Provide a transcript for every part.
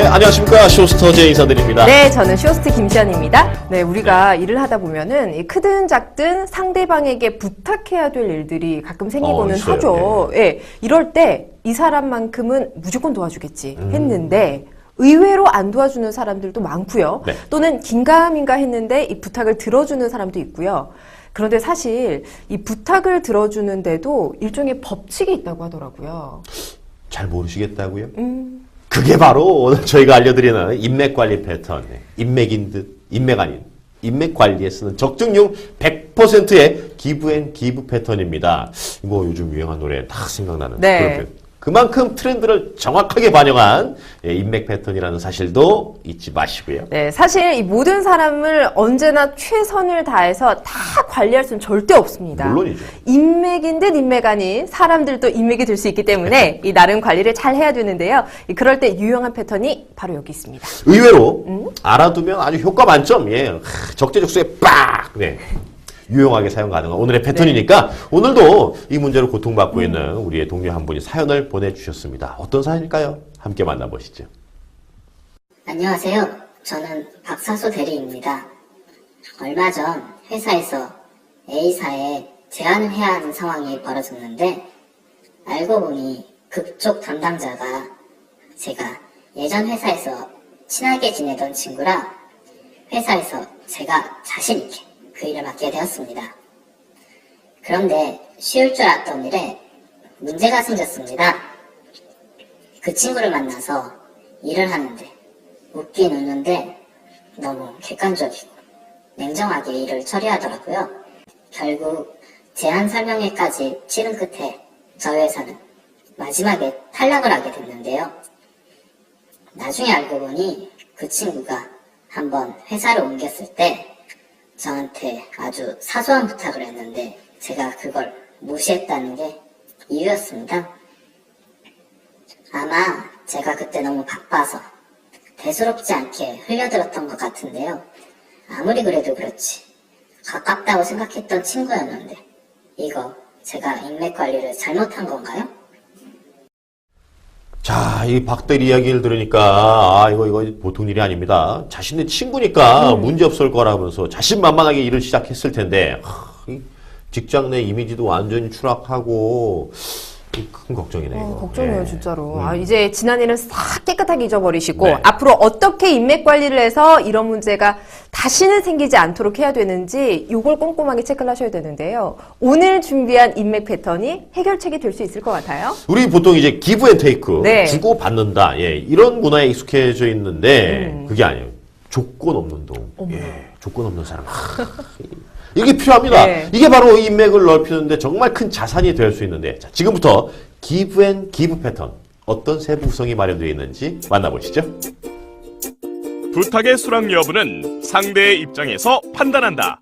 네, 안녕하십니까. 쇼스터제 인사드립니다. 네, 저는 쇼스트 김시연입니다. 네, 우리가 일을 하다 보면은 이 크든 작든 상대방에게 부탁해야 될 일들이 가끔 생기고는 어, 있어요. 하죠. 예. 이럴 때 이 사람만큼은 무조건 도와주겠지 음. 했는데 의외로 안 도와주는 사람들도 많고요. 네. 또는 긴가민가 했는데 이 부탁을 들어주는 사람도 있고요. 그런데 사실 이 부탁을 들어주는데도 일종의 법칙이 있다고 하더라고요. 잘 모르시겠다고요? 음, 그게 바로 오늘 저희가 알려드리는 인맥 관리 패턴. 네. 인맥인 듯, 인맥 아닌. 인맥 관리에 쓰는 적중용 100%의 기부 앤 기부 패턴입니다. 뭐 요즘 유행한 노래 딱 생각나는 네. 그런. 그만큼 트렌드를 정확하게 반영한 예, 인맥 패턴이라는 사실도 잊지 마시고요. 네, 사실 이 모든 사람을 언제나 최선을 다해서 다 관리할 수는 절대 없습니다. 물론이죠. 인맥인 듯 인맥 아닌 사람들도 인맥이 될 수 있기 때문에 이 나름 관리를 잘 해야 되는데요. 이 그럴 때 유용한 패턴이 바로 여기 있습니다. 의외로 음? 알아두면 아주 효과 만점. 예. 하, 적재적소에 빡. 네. 유용하게 사용 가능한 오늘의 패턴이니까 네. 오늘도 이 문제로 고통받고 음. 있는 우리의 동료 한 분이 사연을 보내주셨습니다. 어떤 사연일까요? 함께 만나보시죠. 안녕하세요. 저는 박사수 대리입니다. 얼마 전 회사에서 A사에 제안을 해야 하는 상황이 벌어졌는데 알고 보니 그쪽 담당자가 제가 예전 회사에서 친하게 지내던 친구라 회사에서 제가 자신있게 그 일을 맡게 되었습니다. 그런데 쉬울 줄 알았던 일에 문제가 생겼습니다. 그 친구를 만나서 일을 하는데 웃긴 웃는데 너무 객관적이고 냉정하게 일을 처리하더라고요. 결국 제안 설명회까지 치른 끝에 저희 회사는 마지막에 탈락을 하게 됐는데요. 나중에 알고 보니 그 친구가 한번 회사를 옮겼을 때 저한테 아주 사소한 부탁을 했는데 제가 그걸 무시했다는 게 이유였습니다. 아마 제가 그때 너무 바빠서 대수롭지 않게 흘려들었던 것 같은데요. 아무리 그래도 그렇지. 가깝다고 생각했던 친구였는데, 이거 제가 인맥 관리를 잘못한 건가요? 자, 이 박대리 이야기를 들으니까 아, 이거 이거 보통 일이 아닙니다. 자신의 친구니까 음. 문제 없을 거라면서 자신만만하게 일을 시작했을 텐데 하, 이 직장 내 이미지도 완전히 추락하고 이 큰 걱정이네 요. 어, 이거. 걱정이에요, 예. 진짜로. 음. 아, 이제 지난 일은 싹 깨끗하게 잊어버리시고, 네. 앞으로 어떻게 인맥 관리를 해서 이런 문제가 다시는 생기지 않도록 해야 되는지, 요걸 꼼꼼하게 체크를 하셔야 되는데요. 오늘 준비한 인맥 패턴이 해결책이 될 수 있을 것 같아요. 우리 보통 이제 기브 앤 테이크 네. 주고 받는다 예 이런 문화에 익숙해져 있는데 음. 그게 아니에요 조건 없는 동 예, 조건 없는 사람 하, 이게 필요합니다 네. 이게 바로 인맥을 넓히는데 정말 큰 자산이 될 수 있는데 자, 지금부터 기브 앤 기브 패턴 어떤 세부 구성이 마련되어 있는지 만나보시죠 부탁의 수락 여부는 상대의 입장에서 판단한다.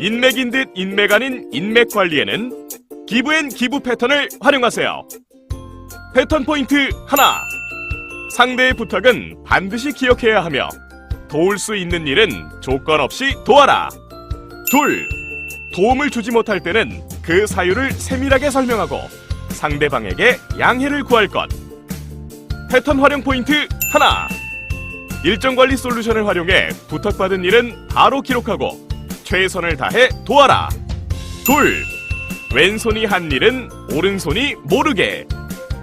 인맥인 듯 인맥 아닌 인맥 관리에는 기부앤 기부 패턴을 활용하세요. 패턴 포인트 하나. 상대의 부탁은 반드시 기억해야 하며 도울 수 있는 일은 조건 없이 도와라. 둘. 도움을 주지 못할 때는 그 사유를 세밀하게 설명하고 상대방에게 양해를 구할 것. 패턴 활용 포인트 하나. 일정 관리 솔루션을 활용해 부탁받은 일은 바로 기록하고 최선을 다해 도와라. 둘. 왼손이 한 일은 오른손이 모르게.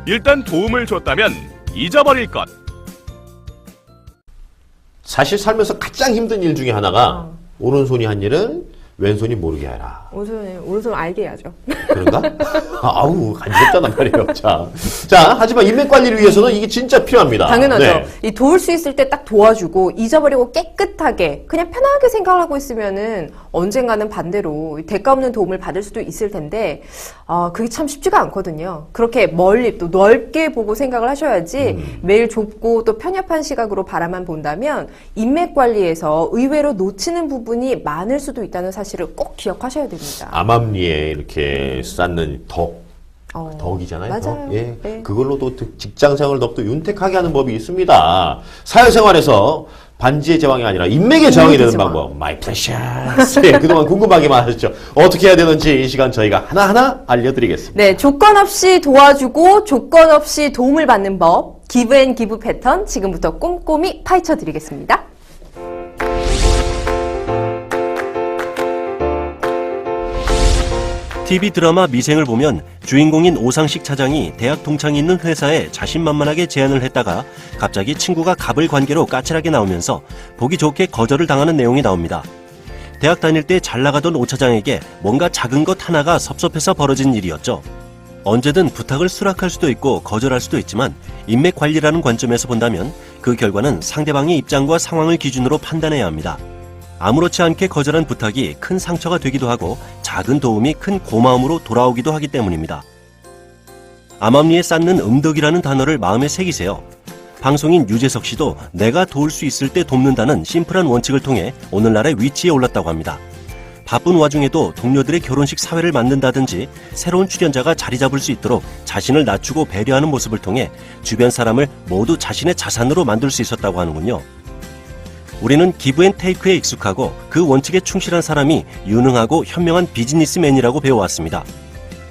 일단 도움을 줬다면 잊어버릴 것. 사실 살면서 가장 힘든 일 중에 하나가 어. 오른손이 한 일은 왼손이 모르게 해라 오른손, 오른손 알게 해야죠. 그런가? 아우 간지럽잖아 말이에요. 자, 자 하지만 인맥 관리를 위해서는 이게 진짜 필요합니다. 당연하죠. 네. 이 도울 수 있을 때 딱 도와주고 잊어버리고 깨끗하게 그냥 편하게 생각을 하고 있으면은 언젠가는 반대로 대가 없는 도움을 받을 수도 있을 텐데 아 그게 참 쉽지가 않거든요. 그렇게 멀리 또 넓게 보고 생각을 하셔야지 음. 매일 좁고 또 편협한 시각으로 바라만 본다면 인맥 관리에서 의외로 놓치는 부분이 많을 수도 있다는 사실 을 꼭 기억하셔야 됩니다. 암암리에 이렇게 쌓는 덕. 어, 덕이잖아요. 맞아요. 덕. 예. 네. 그걸로도 직장 생활을 더욱더 윤택하게 하는 법이 있습니다. 사회생활에서 반지의 제왕이 아니라 인맥의 제왕이 되는 제왕. 방법. 마이 프레셔스. 예, 그동안 궁금하기만 하셨죠. 어떻게 해야 되는지 이 시간 저희가 하나하나 알려드리겠습니다. 네, 조건 없이 도와주고 조건 없이 도움을 받는 법, 기브 앤 기브 패턴 지금부터 꼼꼼히 파헤쳐 드리겠습니다. TV 드라마 미생을 보면 주인공인 오상식 차장이 대학 동창이 있는 회사에 자신만만하게 제안을 했다가 갑자기 친구가 갑을 관계로 까칠하게 나오면서 보기 좋게 거절을 당하는 내용이 나옵니다. 대학 다닐 때 잘 나가던 오 차장에게 뭔가 작은 것 하나가 섭섭해서 벌어진 일이었죠. 언제든 부탁을 수락할 수도 있고 거절할 수도 있지만 인맥 관리라는 관점에서 본다면 그 결과는 상대방의 입장과 상황을 기준으로 판단해야 합니다. 아무렇지 않게 거절한 부탁이 큰 상처가 되기도 하고 작은 도움이 큰 고마움으로 돌아오기도 하기 때문입니다. 암암리에 쌓는 음덕이라는 단어를 마음에 새기세요. 방송인 유재석 씨도 내가 도울 수 있을 때 돕는다는 심플한 원칙을 통해 오늘날의 위치에 올랐다고 합니다. 바쁜 와중에도 동료들의 결혼식 사회를 만든다든지 새로운 출연자가 자리 잡을 수 있도록 자신을 낮추고 배려하는 모습을 통해 주변 사람을 모두 자신의 자산으로 만들 수 있었다고 하는군요. 우리는 기브앤테이크에 익숙하고 그 원칙에 충실한 사람이 유능하고 현명한 비즈니스맨이라고 배워왔습니다.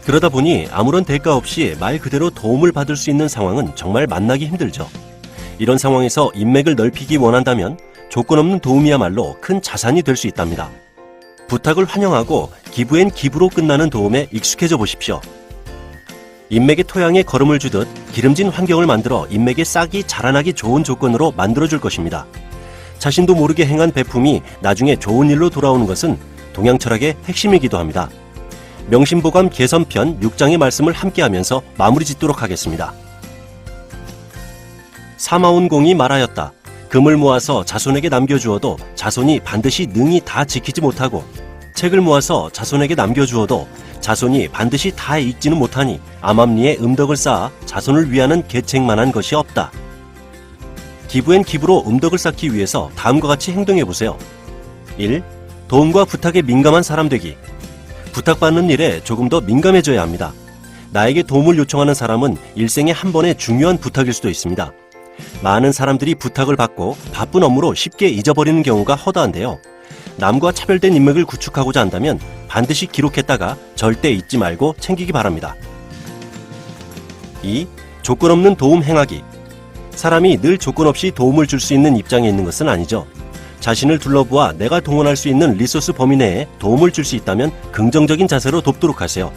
그러다 보니 아무런 대가 없이 말 그대로 도움을 받을 수 있는 상황은 정말 만나기 힘들죠. 이런 상황에서 인맥을 넓히기 원한다면 조건 없는 도움이야말로 큰 자산이 될 수 있답니다. 부탁을 환영하고 기부엔 기부로 끝나는 도움에 익숙해져 보십시오. 인맥의 토양에 걸음을 주듯 기름진 환경을 만들어 인맥의 싹이 자라나기 좋은 조건으로 만들어줄 것입니다. 자신도 모르게 행한 베품이 나중에 좋은 일로 돌아오는 것은 동양 철학의 핵심이기도 합니다. 명심보감 개선편 6장의 말씀을 함께 하면서 마무리 짓도록 하겠습니다. 사마온 공이 말하였다. 금을 모아서 자손에게 남겨주어도 자손이 반드시 능히 다 지키지 못하고 책을 모아서 자손에게 남겨주어도 자손이 반드시 다 읽지는 못하니 암암리에 음덕을 쌓아 자손을 위하는 계책만한 것이 없다. 기부엔 기부로 음덕을 쌓기 위해서 다음과 같이 행동해 보세요. 1. 도움과 부탁에 민감한 사람 되기. 부탁받는 일에 조금 더 민감해져야 합니다. 나에게 도움을 요청하는 사람은 일생에 한 번의 중요한 부탁일 수도 있습니다. 많은 사람들이 부탁을 받고 바쁜 업무로 쉽게 잊어버리는 경우가 허다한데요. 남과 차별된 인맥을 구축하고자 한다면 반드시 기록했다가 절대 잊지 말고 챙기기 바랍니다. 2. 조건 없는 도움 행하기. 사람이 늘 조건 없이 도움을 줄 수 있는 입장에 있는 것은 아니죠. 자신을 둘러보아 내가 동원할 수 있는 리소스 범위 내에 도움을 줄 수 있다면 긍정적인 자세로 돕도록 하세요.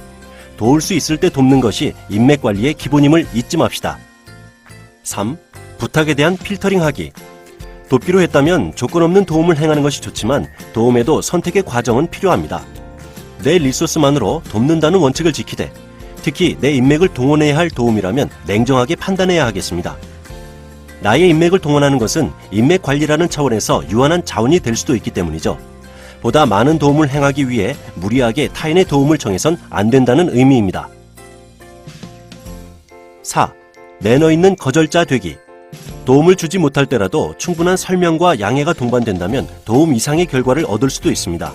도울 수 있을 때 돕는 것이 인맥 관리의 기본임을 잊지 맙시다. 3. 부탁에 대한 필터링 하기. 돕기로 했다면 조건 없는 도움을 행하는 것이 좋지만 도움에도 선택의 과정은 필요합니다. 내 리소스만으로 돕는다는 원칙을 지키되 특히 내 인맥을 동원해야 할 도움이라면 냉정하게 판단해야 하겠습니다. 나의 인맥을 동원하는 것은 인맥 관리라는 차원에서 유한한 자원이 될 수도 있기 때문이죠. 보다 많은 도움을 행하기 위해 무리하게 타인의 도움을 청해선 안 된다는 의미입니다. 4. 매너 있는 거절자 되기. 도움을 주지 못할 때라도 충분한 설명과 양해가 동반된다면 도움 이상의 결과를 얻을 수도 있습니다.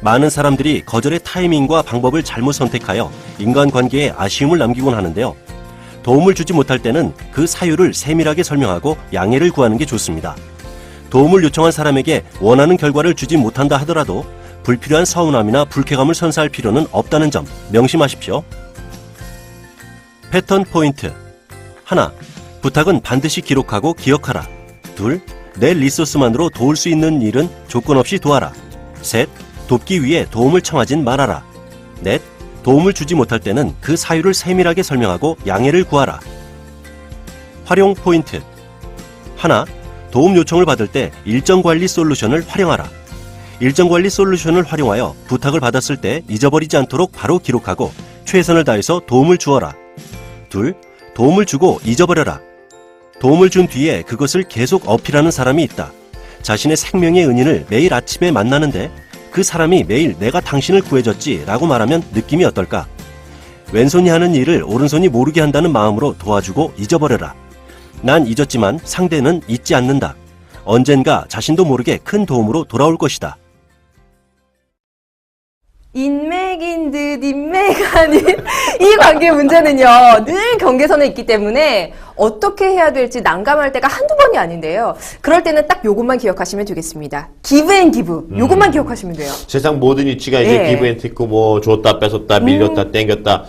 많은 사람들이 거절의 타이밍과 방법을 잘못 선택하여 인간관계에 아쉬움을 남기곤 하는데요. 도움을 주지 못할 때는 그 사유를 세밀하게 설명하고 양해를 구하는 게 좋습니다. 도움을 요청한 사람에게 원하는 결과를 주지 못한다 하더라도 불필요한 서운함이나 불쾌감을 선사할 필요는 없다는 점 명심하십시오. 패턴 포인트. 하나, 부탁은 반드시 기록하고 기억하라. 둘, 내 리소스만으로 도울 수 있는 일은 조건 없이 도와라. 셋, 돕기 위해 도움을 청하진 말아라. 넷, 도움을 주지 못할 때는 그 사유를 세밀하게 설명하고 양해를 구하라. 활용 포인트. 하나, 도움 요청을 받을 때 일정 관리 솔루션을 활용하라. 일정 관리 솔루션을 활용하여 부탁을 받았을 때 잊어버리지 않도록 바로 기록하고 최선을 다해서 도움을 주어라. 둘, 도움을 주고 잊어버려라. 도움을 준 뒤에 그것을 계속 어필하는 사람이 있다. 자신의 생명의 은인을 매일 아침에 만나는데 그 사람이 매일 내가 당신을 구해줬지 라고 말하면 느낌이 어떨까? 왼손이 하는 일을 오른손이 모르게 한다는 마음으로 도와주고 잊어버려라. 난 잊었지만 상대는 잊지 않는다. 언젠가 자신도 모르게 큰 도움으로 돌아올 것이다. 인맥 인맥인 듯 인맥 아닌 이 관계 문제는요 늘 경계선에 있기 때문에 어떻게 해야 될지 난감할 때가 한두 번이 아닌데요. 그럴 때는 딱 요것만 기억하시면 되겠습니다. 기브 앤 기브 요것만 기억하시면 돼요. 세상 모든 이치가 이제 예. 기브 앤 테이크 뭐 줬다 뺏었다 밀렸다 땡겼다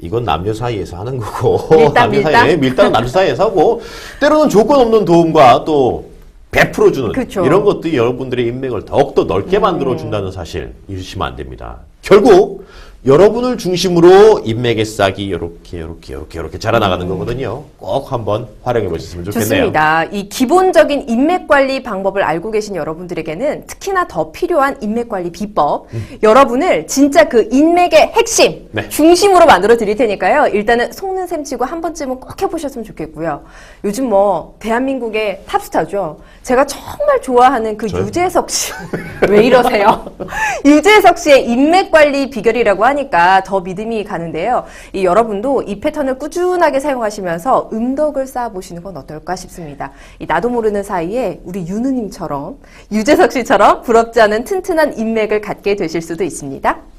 이건 남녀 사이에서 하는 거고 밀당, 남녀 밀당. 사이에 밀당은 남녀 사이에서 하고 때로는 조건 없는 도움과 또 베풀어 주는 그쵸. 음. 이런 것들이 여러분들의 인맥을 더욱더 넓게 만들어 준다는 사실 잊으시면 안 됩니다. 결국 여러분을 중심으로 인맥의 싹이 이렇게 이렇게 이렇게 이렇게 자라나가는 거거든요. 꼭 한번 활용해 보셨으면 좋겠네요. 좋습니다. 이 기본적인 인맥 관리 방법을 알고 계신 여러분들에게는 특히나 더 필요한 인맥 관리 비법, 여러분을 진짜 그 인맥의 핵심, 음. 네. 중심으로 만들어 드릴 테니까요. 일단은 속는 셈 치고 한 번쯤은 꼭 해보셨으면 좋겠고요. 요즘 뭐 대한민국의 탑스타죠. 제가 정말 좋아하는 그 저요? 유재석 씨. 왜 이러세요? 유재석 씨의 인맥 관리 비결이라고 하니까 더 믿음이 가는데요. 이 여러분도 이 패턴을 꾸준하게 사용하시면서 음덕을 쌓아보시는 건 어떨까 싶습니다. 이 나도 모르는 사이에 우리 유느님처럼 유재석 씨처럼 부럽지 않은 튼튼한 인맥을 갖게 되실 수도 있습니다.